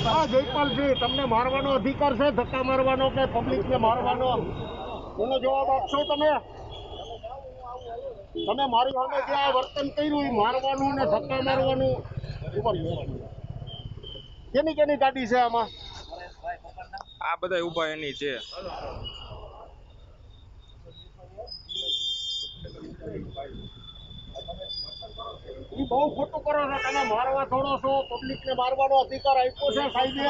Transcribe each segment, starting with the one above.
ને મારવાનો અધિકાર છે, ધક્કા મારવાનો કે પબ્લિકને મારવાનો? એનો જવાબ આપશો તમે? તમે મારી સામે જે આ વર્તન કર્યું મારવાનું ને ધક્કા મારવાનું? કેની કેની ગાડી છે આમાં? આ બધા ઊભા એની છે. બહુ ખોટું કરો છો તમે મારવા થોડો છો પબ્લિક ને મારવાનો અધિકાર આપ્યો છે સાહેબે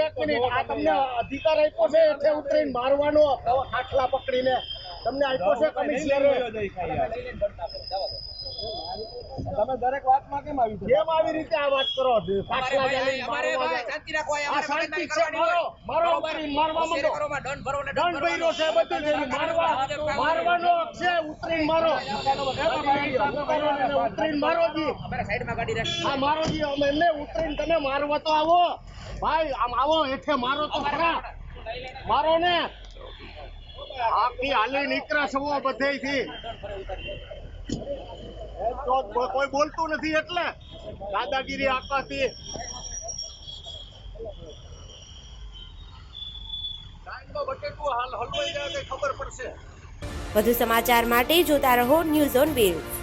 એક મિનિટ અધિકાર આપ્યો છે એટલે ઉતરીને મારવાનો આટલા પકડીને તમને આપ્યો છે કમિશનરે તમે દરેક વાતમાં કેમ આવી કેમ આવી રીતે આ વાત કરો છો? ખાટલા ચાલીને અમારે ભાઈ શાંતિ રાખો આ શાંતિ છે મારો મારો બરોબર. મારવા માંડો દંડ ભરો ને દંડ ભર્યો છે બધું છે મારવા મારવાનો છે ઉતરીને મારો. ઉતરીને મારો જી. અમારે સાઈડમાં ગાડી રાખી. આ મારો જી અમે એમને ઉતરીને તમે મારવા તો આવો. ભાઈ આમ આવો એઠે મારો તો ખરા. મારો ને. આખી હાલી નીકળ્યા સવો બધેથી કોઈ બોલતું નથી એટલે દાદાગીરી આપવાથી વધુ સમાચાર માટે જોતા રહો ન્યૂઝ ઓન વેવ્સ